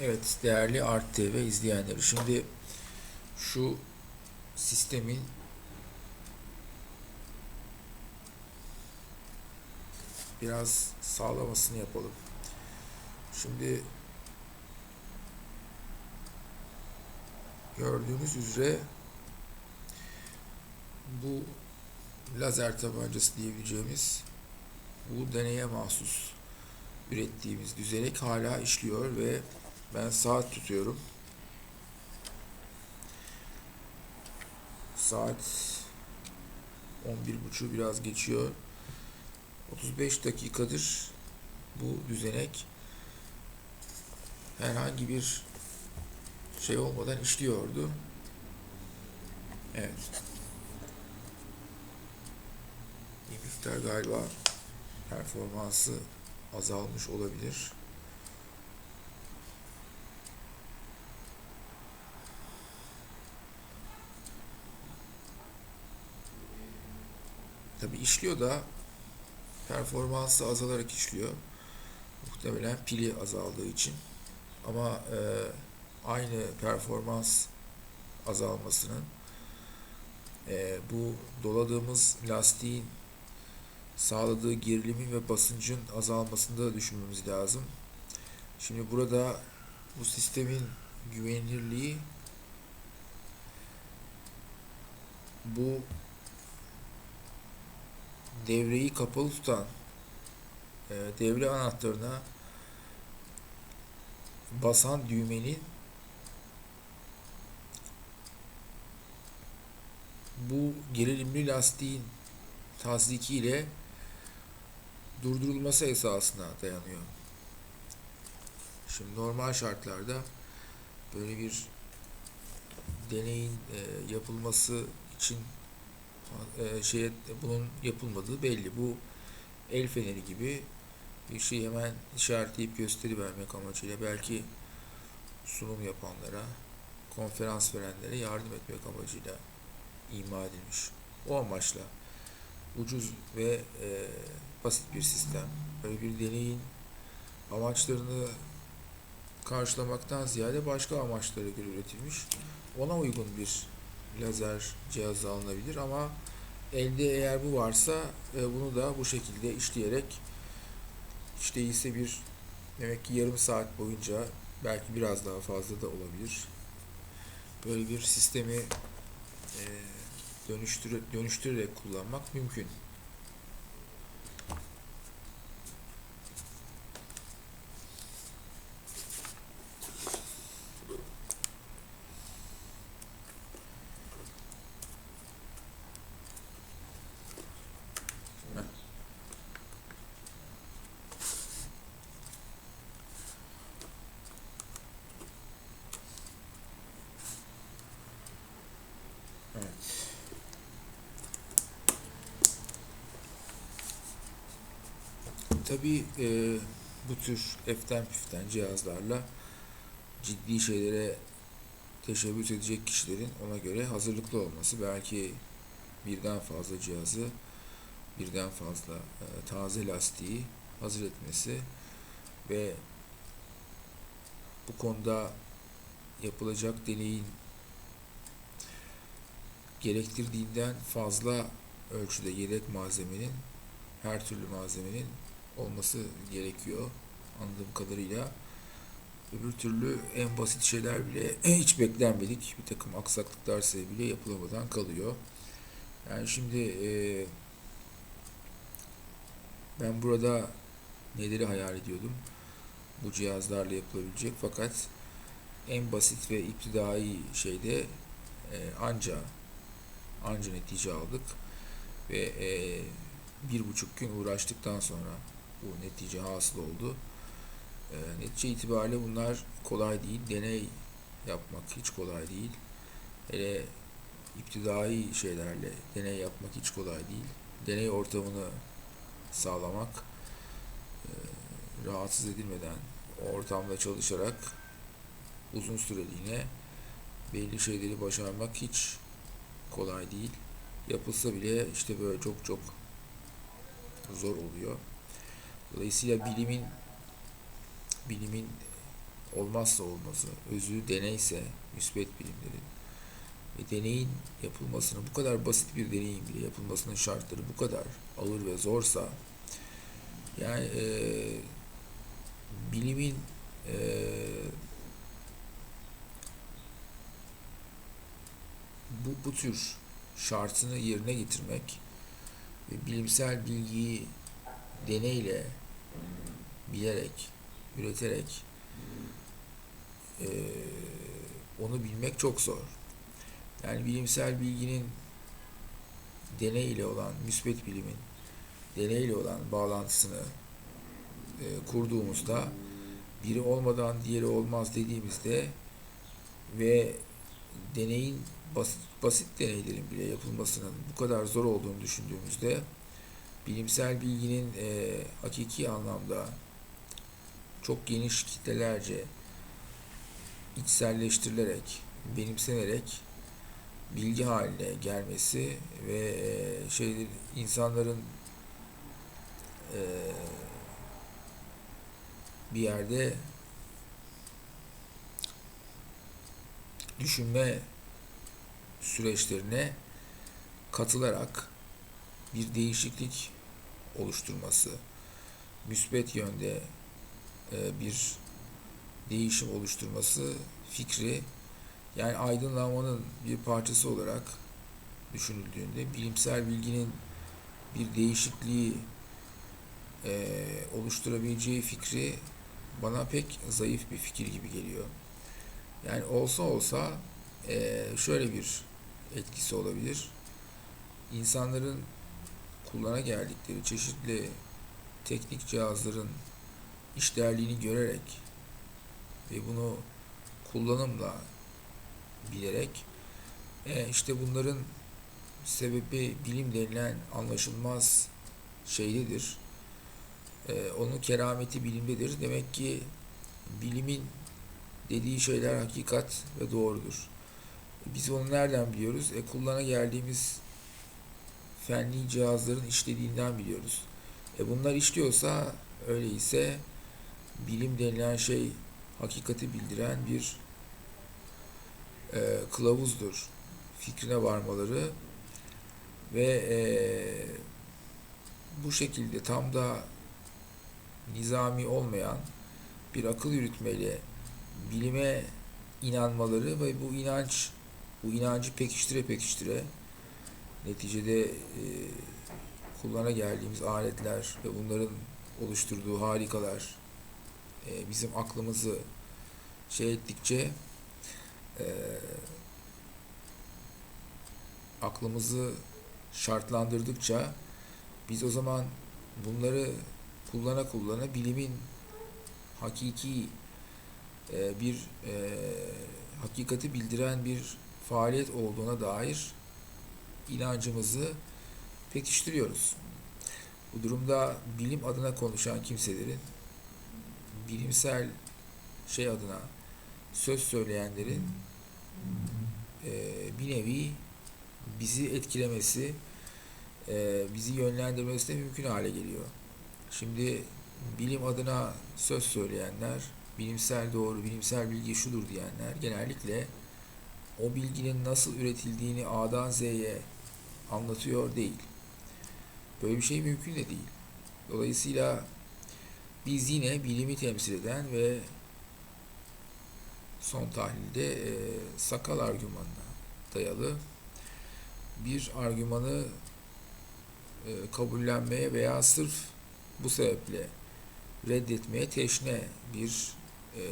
Evet değerli Art TV izleyenleri şimdi şu sistemin biraz sağlamasını yapalım. Şimdi gördüğünüz üzere bu lazer tabancası diyebileceğimiz bu deneye mahsus ürettiğimiz düzenek hala işliyor ve ben saat tutuyorum. Saat 11.30 biraz geçiyor. 35 dakikadır bu düzenek herhangi bir şey olmadan işliyordu. Evet. Bir galiba performansı azalmış olabilir. Tabi işliyor da performansı azalarak işliyor. Muhtemelen pili azaldığı için. Ama e, aynı performans azalmasının e, bu doladığımız lastiğin sağladığı gerilimin ve basıncın azalmasında da düşünmemiz lazım. Şimdi burada bu sistemin güvenilirliği bu devreyi kapalı tutan e, devre anahtarına basan düğmenin bu gerilimli lastiğin tasdiki ile durdurulması esasına dayanıyor. Şimdi normal şartlarda böyle bir deneyin e, yapılması için e, şeye bunun yapılmadığı belli. Bu el feneri gibi bir şey hemen işaretleyip gösteri vermek amacıyla belki sunum yapanlara, konferans verenlere yardım etmek amacıyla ima edilmiş. O amaçla ucuz ve e, basit bir sistem. Böyle bir deneyin amaçlarını karşılamaktan ziyade başka amaçlara göre üretilmiş. Ona uygun bir lazer cihazı alınabilir ama elde eğer bu varsa e, bunu da bu şekilde işleyerek hiç değilse bir demek ki yarım saat boyunca belki biraz daha fazla da olabilir. Böyle bir sistemi e, dönüştüre, dönüştürerek kullanmak mümkün. Evet. Tabii e, bu tür eften püften cihazlarla ciddi şeylere teşebbüs edecek kişilerin ona göre hazırlıklı olması, belki birden fazla cihazı, birden fazla e, taze lastiği hazır etmesi ve bu konuda yapılacak deneyin gerektirdiğinden fazla ölçüde yedek malzemenin, her türlü malzemenin olması gerekiyor anladığım kadarıyla. Öbür türlü en basit şeyler bile hiç beklenmedik bir takım aksaklıklar sebebiyle yapılamadan kalıyor. Yani şimdi e, ben burada neleri hayal ediyordum? Bu cihazlarla yapılabilecek fakat en basit ve iptidai şeyde e, anca anca netice aldık ve e, bir buçuk gün uğraştıktan sonra bu netice hasıl oldu. E, netice itibariyle bunlar kolay değil. Deney yapmak hiç kolay değil. Hele iptidai şeylerle deney yapmak hiç kolay değil. Deney ortamını sağlamak, e, rahatsız edilmeden ortamda çalışarak uzun süreliğine belli şeyleri başarmak hiç kolay değil. Yapılsa bile işte böyle çok çok zor oluyor. Dolayısıyla bilimin bilimin olmazsa olmazı, özü deneyse müsbet bilimlerin ve deneyin yapılmasını bu kadar basit bir deneyin bile yapılmasının şartları bu kadar ağır ve zorsa yani e, bilimin e, bu, bu tür şartını yerine getirmek ve bilimsel bilgiyi deneyle bilerek, üreterek e, onu bilmek çok zor. Yani bilimsel bilginin deney ile olan, müsbet bilimin deney ile olan bağlantısını e, kurduğumuzda biri olmadan diğeri olmaz dediğimizde ve deneyin basit, basit deneylerin bile yapılmasının bu kadar zor olduğunu düşündüğümüzde bilimsel bilginin e, hakiki anlamda çok geniş kitlelerce içselleştirilerek, benimsenerek bilgi haline gelmesi ve e, şey insanların e, bir yerde düşünme süreçlerine katılarak bir değişiklik oluşturması, müsbet yönde e, bir değişim oluşturması fikri yani aydınlanmanın bir parçası olarak düşünüldüğünde bilimsel bilginin bir değişikliği e, oluşturabileceği fikri bana pek zayıf bir fikir gibi geliyor. Yani olsa olsa e, şöyle bir etkisi olabilir. İnsanların kullana geldikleri çeşitli teknik cihazların işlerliğini görerek ve bunu kullanımla bilerek e, işte bunların sebebi bilim denilen anlaşılmaz şeydedir. E, onun kerameti bilimdedir. Demek ki bilimin dediği şeyler hakikat ve doğrudur. Biz onu nereden biliyoruz? E, kullana geldiğimiz fenli cihazların işlediğinden biliyoruz. E, bunlar işliyorsa öyleyse bilim denilen şey hakikati bildiren bir e, kılavuzdur. Fikrine varmaları ve e, bu şekilde tam da nizami olmayan bir akıl yürütmeyle bilime inanmaları ve bu inanç bu inancı pekiştire pekiştire neticede e, kullana geldiğimiz aletler ve bunların oluşturduğu harikalar e, bizim aklımızı şey ettikçe e, aklımızı şartlandırdıkça biz o zaman bunları kullana kullana bilimin hakiki e, bir e, hakikati bildiren bir faaliyet olduğuna dair inancımızı pekiştiriyoruz. Bu durumda bilim adına konuşan kimselerin bilimsel şey adına söz söyleyenlerin e, bir nevi bizi etkilemesi, e, bizi yönlendirmesi de mümkün hale geliyor. Şimdi bilim adına söz söyleyenler, bilimsel doğru, bilimsel bilgi şudur diyenler genellikle o bilginin nasıl üretildiğini A'dan Z'ye anlatıyor değil. Böyle bir şey mümkün de değil. Dolayısıyla biz yine bilimi temsil eden ve son tahlilde e, sakal argümanına dayalı bir argümanı e, kabullenmeye veya sırf bu sebeple reddetmeye teşne bir e,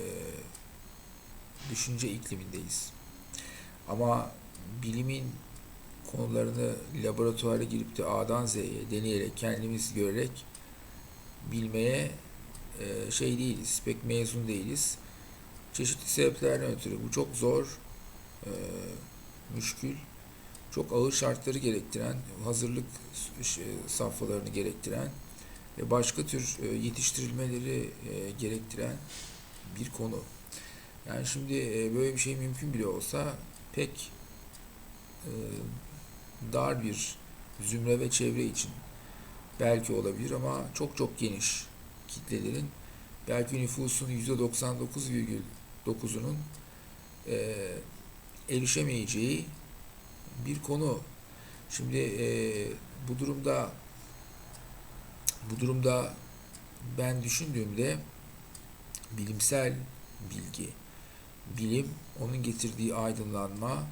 düşünce iklimindeyiz. Ama bilimin konularını laboratuvara girip de A'dan Z'ye deneyerek, kendimiz görerek bilmeye e, şey değiliz, pek mezun değiliz. Çeşitli sebeplerden ötürü bu çok zor, e, müşkül, çok ağır şartları gerektiren, hazırlık safhalarını gerektiren ve başka tür e, yetiştirilmeleri e, gerektiren bir konu. Yani şimdi e, böyle bir şey mümkün bile olsa pek dar bir zümre ve çevre için belki olabilir ama çok çok geniş kitlelerin belki nüfusun %99,9 9'unun e, erişemeyeceği bir konu. Şimdi e, bu durumda bu durumda ben düşündüğümde bilimsel bilgi, bilim, onun getirdiği aydınlanma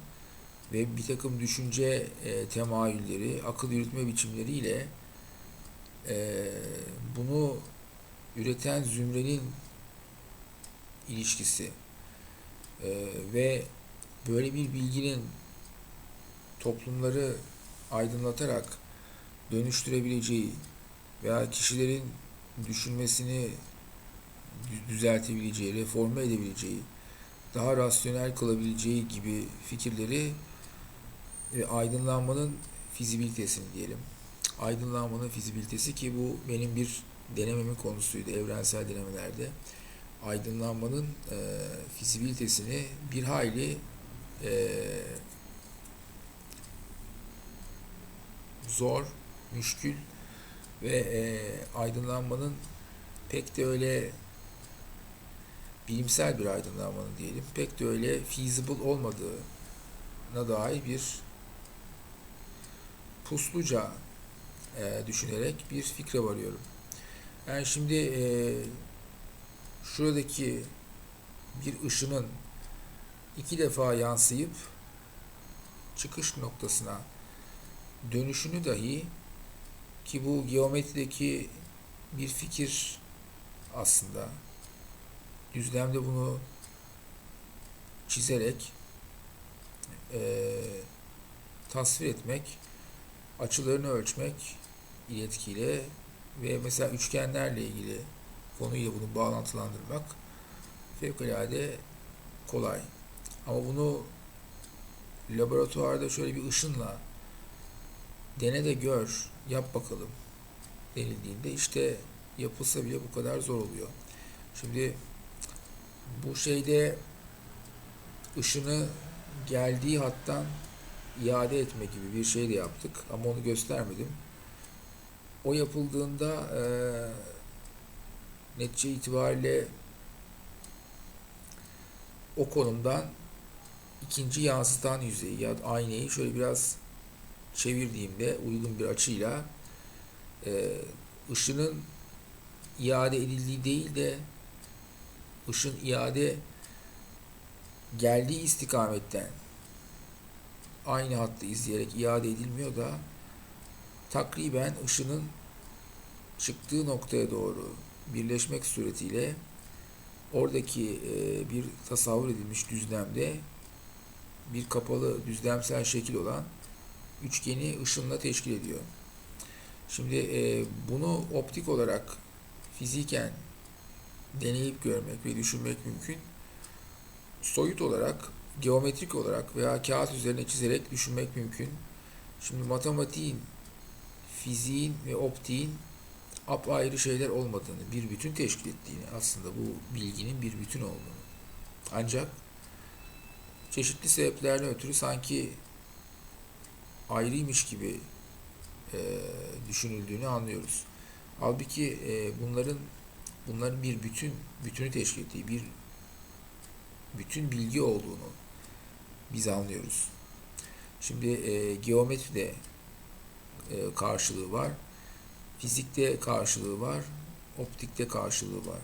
ve bir takım düşünce e, temayülleri, akıl yürütme biçimleriyle e, bunu üreten zümrenin ilişkisi e, ve böyle bir bilginin toplumları aydınlatarak dönüştürebileceği veya kişilerin düşünmesini dü- düzeltebileceği, reforme edebileceği, daha rasyonel kılabileceği gibi fikirleri ve aydınlanmanın fizibilitesini diyelim. Aydınlanmanın fizibilitesi ki bu benim bir denememin konusuydu evrensel denemelerde. Aydınlanmanın e, fizibilitesini bir hayli e, zor, müşkül ve e, aydınlanmanın pek de öyle bilimsel bir aydınlanmanın diyelim pek de öyle feasible olmadığına dair bir pusluca e, düşünerek bir fikre varıyorum. Yani şimdi e, şuradaki bir ışının iki defa yansıyıp çıkış noktasına dönüşünü dahi ki bu geometrideki bir fikir aslında düzlemde bunu çizerek e, tasvir etmek, açılarını ölçmek iletkiyle ve mesela üçgenlerle ilgili konuyla bunu bağlantılandırmak fevkalade kolay. Ama bunu laboratuvarda şöyle bir ışınla dene de gör, yap bakalım denildiğinde işte yapılsa bile bu kadar zor oluyor. Şimdi bu şeyde ışını geldiği hattan iade etme gibi bir şey de yaptık ama onu göstermedim. O yapıldığında e, netice itibariyle o konumdan ikinci yansıtan yüzeyi ya da aynayı şöyle biraz çevirdiğimde uygun bir açıyla e, ışının iade edildiği değil de ışın iade geldiği istikametten aynı hattı izleyerek iade edilmiyor da takriben ışının çıktığı noktaya doğru birleşmek suretiyle oradaki e, bir tasavvur edilmiş düzlemde bir kapalı düzlemsel şekil olan üçgeni ışınla teşkil ediyor. Şimdi e, bunu optik olarak fiziken deneyip görmek ve düşünmek mümkün. Soyut olarak, geometrik olarak veya kağıt üzerine çizerek düşünmek mümkün. Şimdi matematiğin, fiziğin ve optiğin apayrı şeyler olmadığını, bir bütün teşkil ettiğini, aslında bu bilginin bir bütün olduğunu. Ancak çeşitli sebeplerden ötürü sanki ayrıymış gibi e, düşünüldüğünü anlıyoruz. Halbuki e, bunların bunların bir bütün bütünü teşkil ettiği bir bütün bilgi olduğunu biz anlıyoruz. Şimdi e, geometride e, karşılığı var, fizikte karşılığı var, optikte karşılığı var.